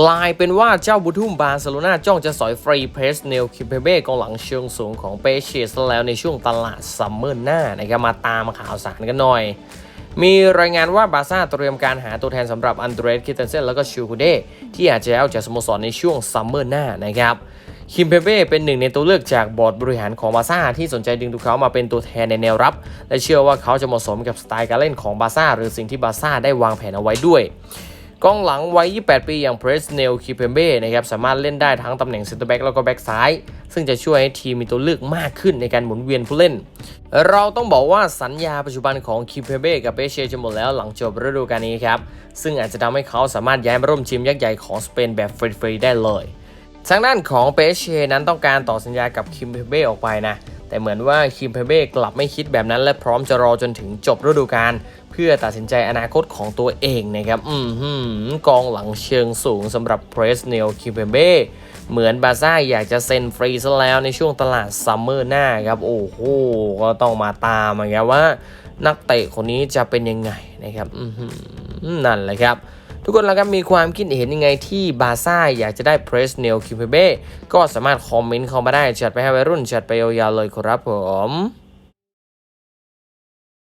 กลายเป็นว่าเจ้าบุทุมบาร์เซโลนาจ้องจะสอยฟรีเพรสเนลคิมเปเบ้กองหลังเชิงสูงของเปเชสแล้วในช่วงตลาดซัมเมอร์หน้านะครับมาตามข่าวสารกันหน่อย มีรายงานว่าบาร์ซ่าเตรียมการหาตัวแทนสำหรับอันเดรสคิเทนเซนแล้วก็ชิวคูเดที่อาจจะย้ายออกจากสโมสรในช่วงซัมเมอร์หน้านะครับคิมเปเบ้เป็นหนึ่งในตัวเลือกจากบอร์ดบริหารของบาร์ซ่าที่สนใจดึงตัวเขามาเป็นตัวแทนในแนวรับ และเชื่อว่าเขาจะเหมาะสมกับสไตล์การเล่นของบาร์ซ่าหรือสิ่งที่บาร์ซ่าได้วางแผนเอาไว้ด้วย กองหลังวัย 28 ปีอย่างเพรสเนลคิเพเบ้นะครับสามารถเล่นได้ทั้งตำแหน่งเซนเตอร์แบ็กแล้วก็แบ็กซ้าย ซึ่งจะช่วยให้ทีมมีตัวเลือกมากขึ้นในการหมุนเวียนผู้เล่น เราต้องบอกว่าสัญญาปัจจุบันของคิเพเบ้กับเปเชจะหมดแล้วหลังจบฤดูกาลนี้ครับ ซึ่งอาจจะทำให้เขาสามารถย้ายมาร่วมทีมยักษ์ใหญ่ของสเปนแบบฟรีๆได้เลยทางด้านของเปเชนั้นต้องการต่อสัญญากับคิมเพเบ้ออกไปนะ แต่เหมือนว่าคิมเพเบ้กลับไม่คิดแบบนั้น และพร้อมจะรอจนถึงจบฤดูกาลเพื่อตัดสินใจอนาคตของตัวเองนะครับ อืมหือกองหลังเชิงสูงสำหรับเพรสเนลคิมเพเบ้เหมือนบาซ่าอยากจะเซ็นฟรีซะแล้วในช่วงตลาดซัมเมอร์หน้าครับ โอ้โห ก็ต้องมาตามนะครับว่า นักเตะคนนี้จะเป็นยังไงนะครับอือหือนั่นแหละครับ ทุกคนแล้วครับมีความคิดเห็นยังไงที่บาซ่าอยากจะได้เพรสเนลคิมเปเบ้ก็สามารถคอมเมนต์เข้ามาได้จัดไปให้วัยรุ่นจัดไปยาวๆเลยครับผม